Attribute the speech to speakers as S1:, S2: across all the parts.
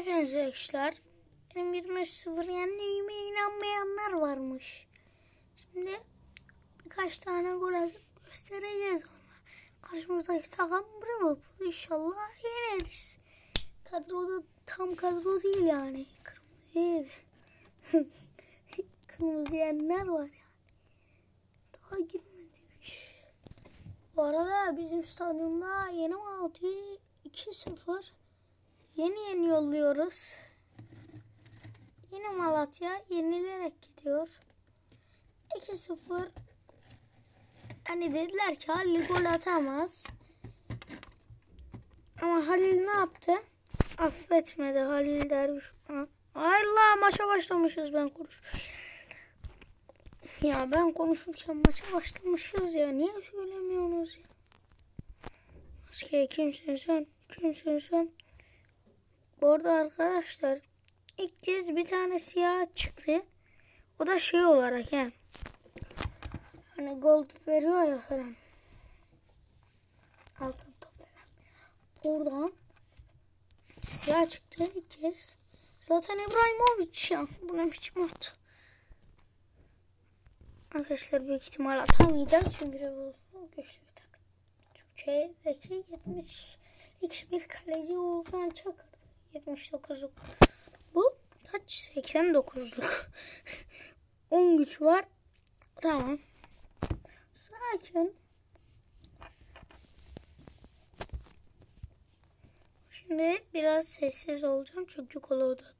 S1: Hepinize arkadaşlar. Benim 23-0 yendiğime inanmayanlar varmış. Şimdi birkaç tane gol atıp göstereceğiz ona. Karşımızdaki takım Liverpool. İnşallah yeneriz. Kadroda tam kadro değil yani. Kırmızı değil. Kırmızı yenler var yani. Daha girmedik. Bu arada bizim stadyumda yeni Malatya 2-0 Yeni yeni yolluyoruz. Yeni Malatya yenilerek gidiyor. 2-0 Hani dediler ki Halil gol atamaz. Ama Halil ne yaptı? Affetmedi Halil Derviş. Allah maça başlamışız ben konuş. Ya ben konuşurken maça başlamışız ya. Niye söylemiyorsunuz ya? Maske kimsin sen? Kimsin sen? Bu arada arkadaşlar ilk kez bir tane siyah çıktı. O da şey olarak yani. Hani gold veriyor ya falan. Altın top falan. Oradan siyah çıktı ilk kez. Zaten İbrahimovic ya. Bu ne biçim attı. Arkadaşlar büyük ihtimal atamayacağız çünkü güçlü bir takım. Türkiye'deki 72 bir kaleci Uğurcan Çakır. 79'luk. Bu kaç? 89'luk. 10 güç var. Tamam. Sakin. Şimdi biraz sessiz olacağım çünkü kola odak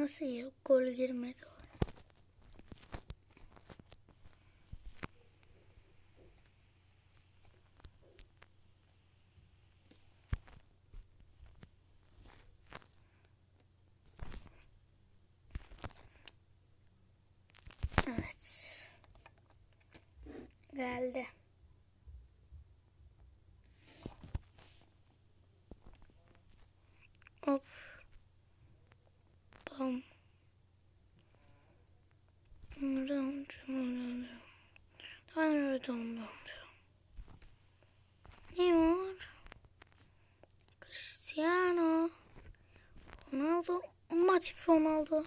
S1: Nasıl ya? Gol girmedi. Evet. Geldi. Matip Ronaldo.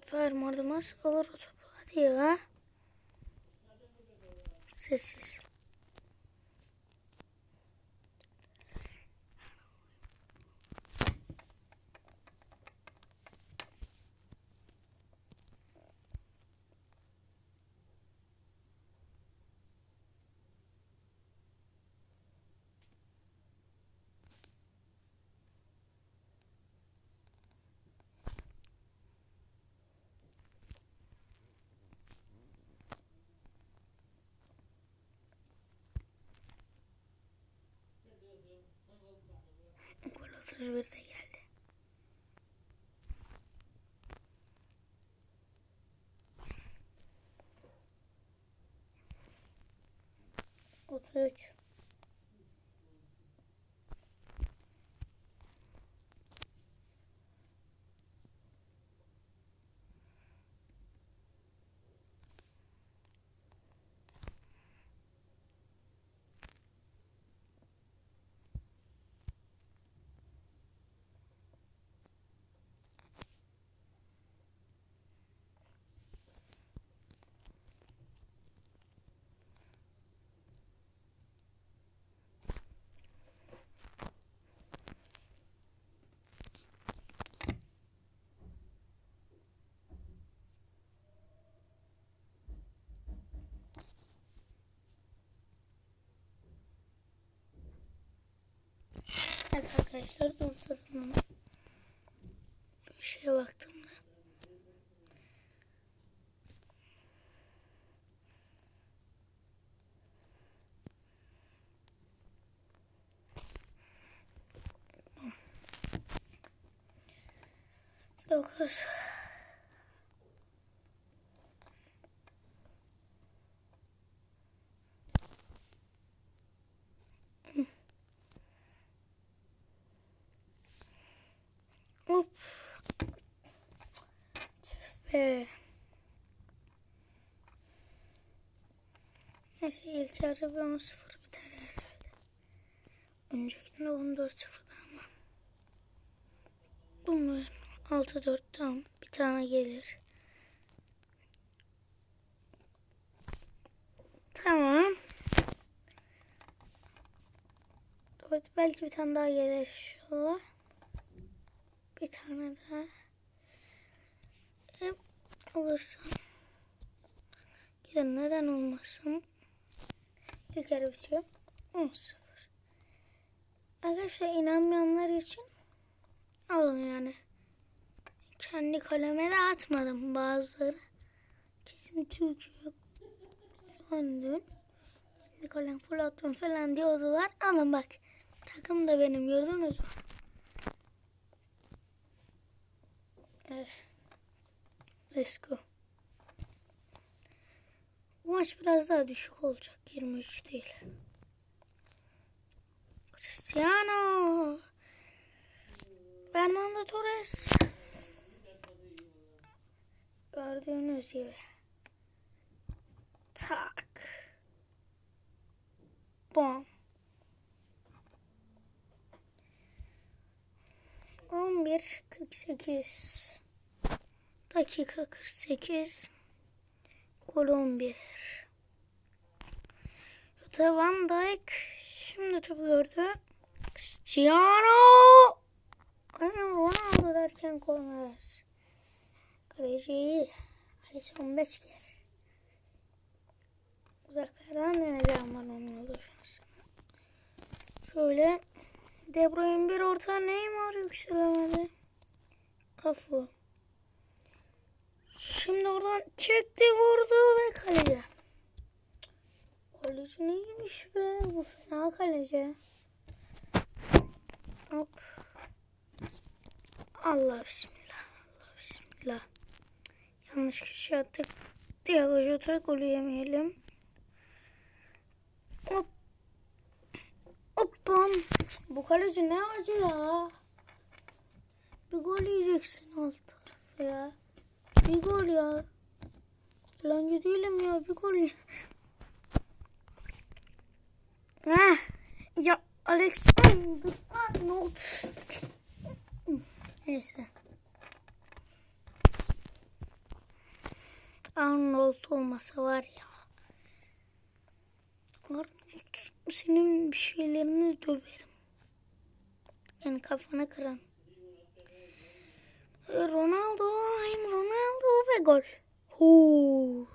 S1: Fermardımız alır o topu. Hadi ya. Sessiz. 31'de geldi. Otuz üç. Evet arkadaşlar dondurmam. Bir şeye baktım da. Dokuz. Neyse ilk yarı bir 10-0 biter herhalde. Öncekinde 14-0 ama. Bunlar 6-4 tam bir tane gelir. Tamam. Belki bir tane daha gelir inşallah. Bir tane daha. Hep alırsam. Gider neden olmasın. İlk yarı bitiyor. 10-0. Arkadaşlar inanmayanlar için alın yani. Kendi kaleme de atmadım bazıları. Kesin Türkiye döndüm. Kendi kalem fırlattım falan diyordular. Alın bak. Takım da benim gördünüz mü? Evet. Let's go. Maç biraz daha düşük olacak. 23 değil. Cristiano. Fernando Torres. Gördüğünüz gibi. Tak. Bom. 11 48 dakika 48 gol 11 Jota Van Dijk şimdi topu gördü. Cristiano. Ay Ronaldo derken korner. Kaleci iyi Alisson Beşker Uzaklardan deneyeceğim ben Ronaldo şansını. Şöyle De Bruyne bir orta Neymar yükselemedi. Kafu Şimdi oradan çekti vurdu ve kaleci. Kaleci neymiş be? Bu fena kaleci. Hop. Allah bismillah. Allah bismillah. Yanlış kişi attık. Diego Jota golü yemeyelim. Hop. Hop. Bu kaleci ne acı ya. Bir gol yiyeceksin alt tarafı ya. Bir gol ya. Yalancı değilim ya. Bir gol ya. Ha. Ya Alex. Dur. Ne oldu? Neyse. Arnold olmasa var ya. Arnold senin bir şeylerini döverim. Yani kafana kıran. Ronaldo, I'm Ronaldo ve gol. Huu.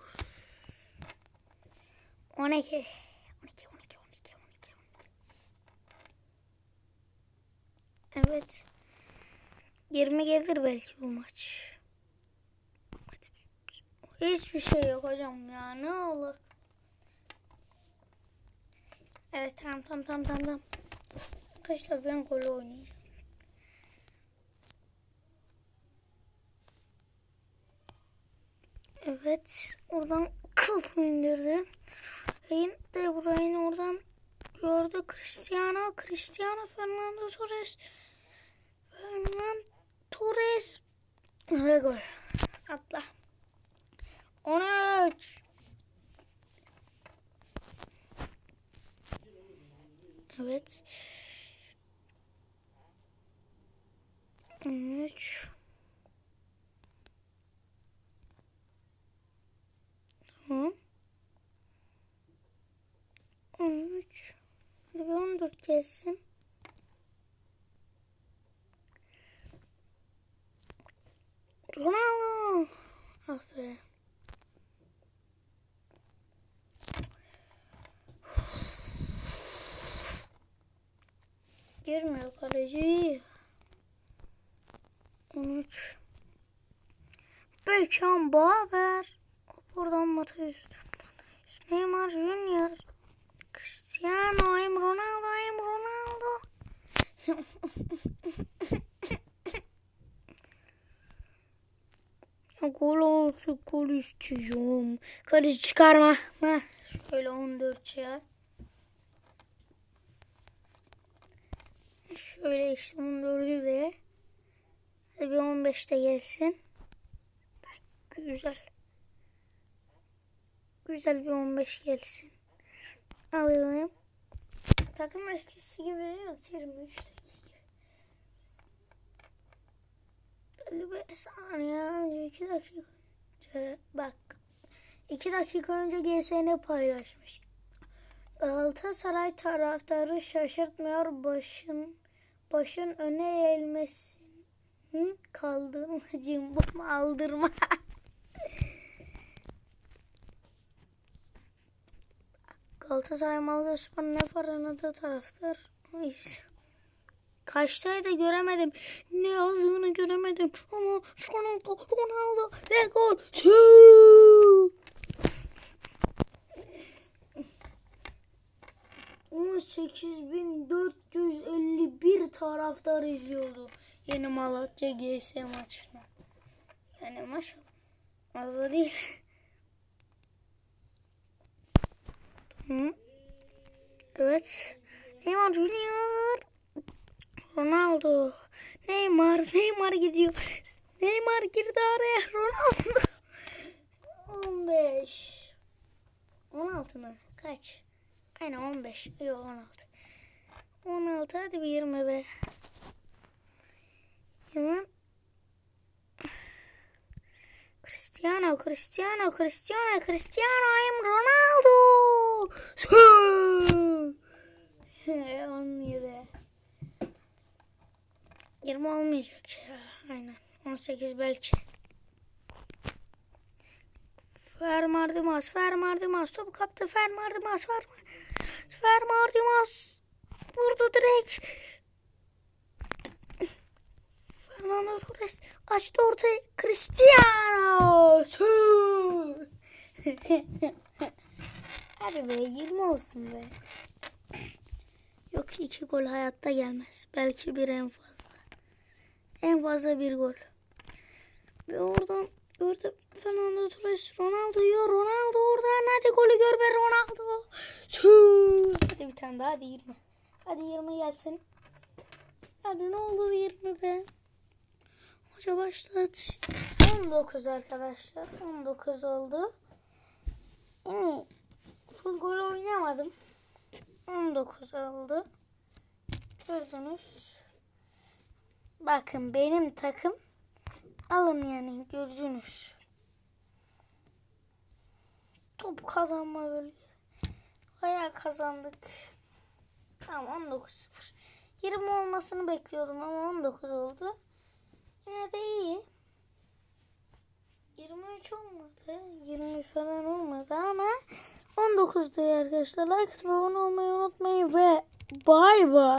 S1: 12. 12, 12, 12, 12, 12. Evet. 20 gelir belki bu maç. Hiçbir şey yok hocam ya. Ne olur. Evet tamam tamam tamam. tamam. Arkadaşlar ben golü oynayacağım. Evet. Oradan kafa indirdi. Yine de burayı oradan gördü. Cristiano. Cristiano Fernando Torres. Fernando Torres. Ve gol. Atla. 13. Evet. 13. Tamam. 13. 14 gelsin. Ronaldo. Aferin. Girmiyor kaleci. 13. Beckham Baber. Buradan Mateus. Neymar Junior. Cristiano. I'm Ronaldo. I'm Ronaldo. artık gol istiyorum. Kaleci çıkarma. Heh, şöyle 14 ya. Şöyle işte 14'ü de. Hadi bir 15 de gelsin. Güzel. Güzel bir 15 gelsin. Alalım. Takım eskisi gibi değil mi? 23'teki gibi. 51 saniye önce 2 dakika önce bak 2 dakika önce GSN paylaşmış. Galatasaray taraftarı şaşırtmıyor başın başın öne eğilmesin kaldırma cimbom aldırma. Galatasaray Malgaspor ne faranadı taraftar. Neyse. Kaçtaydı göremedim. Ne yazdığını göremedim. Ama Ronaldo, Ronaldo ve gol. Sü! 18.451 taraftar izliyordu yeni Malatya GS maçını. Yani maşallah az da değil. Hı? Evet. Neymar Junior. Ronaldo. Neymar. Neymar gidiyor. Neymar girdi araya. Ronaldo. 15. 16 mı? Kaç? Aynen 15. Yok 16. 16 hadi bir 20 be. 20. Cristiano, Cristiano, Cristiano, Cristiano, I'm Ronaldo. 17. 20 olmayacak ya. Aynen. 18 belki. Fermar Dimas, Fermar Dimas. Topu kaptı. Fermar Dimas, Fermar. Fermar Dimas. Vurdu direkt. Fernando Torres açtı ortaya. Cristiano. Hadi be 20 olsun be. Yok iki gol hayatta gelmez. Belki bir en fazla. En fazla bir gol. Ve oradan gördüm Fernando Torres Ronaldo yiyor. Ronaldo oradan hadi golü gör be Ronaldo. Sü! Hadi bir tane daha hadi 20. Hadi 20 gelsin. Hadi ne olur 20 be. Hoca başlat. 19 arkadaşlar. 19 oldu. Yani full gol oynamadım. 19 oldu. Gördünüz. Bakın benim takım alın yani gördünüz. Top kazanma böyle. Bayağı kazandık. Tamam 19-0. 20 olmasını bekliyordum ama 19 oldu. Yine de iyi. 23 olmadı. 20 falan olmadı ama 19'da arkadaşlar. Like atıp abone olmayı unutmayın ve bay bay.